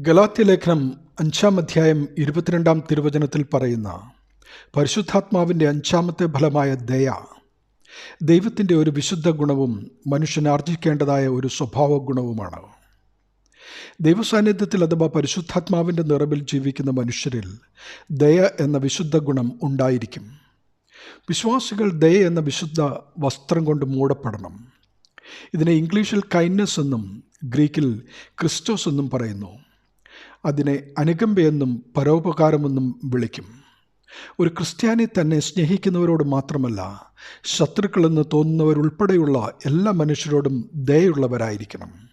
ഗലാത്യ ലേഖനം അഞ്ചാം അധ്യായം ഇരുപത്തിരണ്ടാം തിരുവചനത്തിൽ പറയുന്ന പരിശുദ്ധാത്മാവിന്റെ അഞ്ചാമത്തെ ഫലമായ ദയ ദൈവത്തിന്റെ ഒരു വിശുദ്ധ ഗുണവും മനുഷ്യൻ ആർജിക്കേണ്ടതായ ഒരു സ്വഭാവ ഗുണവുമാണ്. ദൈവസാന്നിധ്യത്തിൽ അഥവാ പരിശുദ്ധാത്മാവിന്റെ നിറവിൽ ജീവിക്കുന്ന മനുഷ്യരിൽ ദയ എന്ന വിശുദ്ധ ഗുണം ഉണ്ടായിരിക്കും. വിശ്വാസികൾ ദയ എന്ന വിശുദ്ധ വസ്ത്രം കൊണ്ട് മൂടപ്പെടണം. ഇതിനെ ഇംഗ്ലീഷിൽ കൈൻഡ്നസ് എന്നും ഗ്രീക്കിൽ ക്രിസ്റ്റോസ് എന്നും പറയുന്നു. അതിനെ അനുകമ്പയെന്നും പരോപകാരമെന്നും വിളിക്കും. ഒരു ക്രിസ്ത്യാനി തന്നെ സ്നേഹിക്കുന്നവരോട് മാത്രമല്ല ശത്രുക്കളെന്ന് തോന്നുന്നവരുൾപ്പെടെയുള്ള എല്ലാ മനുഷ്യരോടും ദയുള്ളവരായിരിക്കണം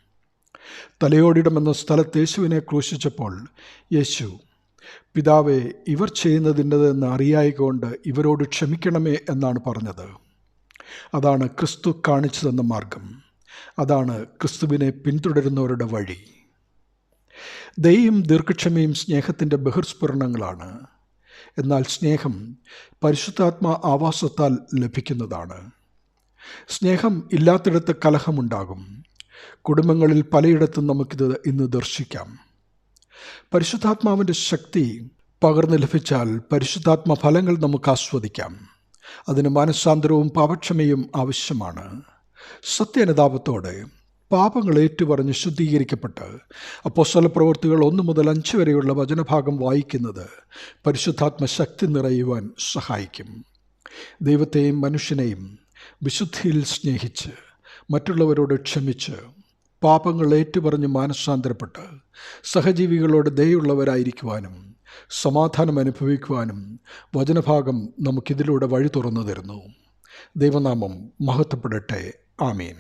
തലയോടിടമെന്ന സ്ഥലത്ത് യേശുവിനെ ക്രൂശിച്ചപ്പോൾ യേശു പിതാവെ ഇവർ ചെയ്യുന്നതിന്റെതെന്ന് അറിയായിക്കൊണ്ട് ഇവരോട് ക്ഷമിക്കണമേ എന്നാണ് പറഞ്ഞത്. അതാണ് ക്രിസ്തു കാണിച്ചു തന്ന മാർഗം. അതാണ് ക്രിസ്തുവിനെ പിന്തുടരുന്നവരുടെ വഴി. ദയും ദീർഘക്ഷമയും സ്നേഹത്തിന്റെ ബഹിർസ്ഫുരണങ്ങളാണ്. എന്നാൽ സ്നേഹം പരിശുദ്ധാത്മ ആവാസത്താൽ ലഭിക്കുന്നതാണ്. സ്നേഹം ഇല്ലാത്തിടത്ത് കലഹമുണ്ടാകും. കുടുംബങ്ങളിൽ പലയിടത്തും നമുക്കിത് ഇന്ന് ദർശിക്കാം. പരിശുദ്ധാത്മാവിന്റെ ശക്തി പകർന്നു ലഭിച്ചാൽ പരിശുദ്ധാത്മ ഫലങ്ങൾ നമുക്ക് ആസ്വദിക്കാം. അതിന് മാനസാന്തരവും പാപക്ഷമയും ആവശ്യമാണ്. സത്യനുതാപത്തോടെ പാപങ്ങൾ ഏറ്റുപറഞ്ഞ് ശുദ്ധീകരിക്കപ്പെട്ട് അപ്പോസ്വല പ്രവൃത്തികൾ ഒന്ന് മുതൽ അഞ്ച് വരെയുള്ള വചനഭാഗം വായിക്കുന്നത് പരിശുദ്ധാത്മ ശക്തി നിറയുവാൻ സഹായിക്കും. ദൈവത്തെയും മനുഷ്യനെയും വിശുദ്ധിയിൽ സ്നേഹിച്ച് മറ്റുള്ളവരോട് ക്ഷമിച്ച് പാപങ്ങൾ ഏറ്റുപറഞ്ഞ് മാനസാന്തരപ്പെട്ട് സഹജീവികളോട് ദയുള്ളവരായിരിക്കുവാനും സമാധാനം അനുഭവിക്കുവാനും വചനഭാഗം നമുക്കിതിലൂടെ വഴി തുറന്നു തരുന്നു. ദൈവനാമം മഹത്വപ്പെടട്ടെ. ആമീൻ.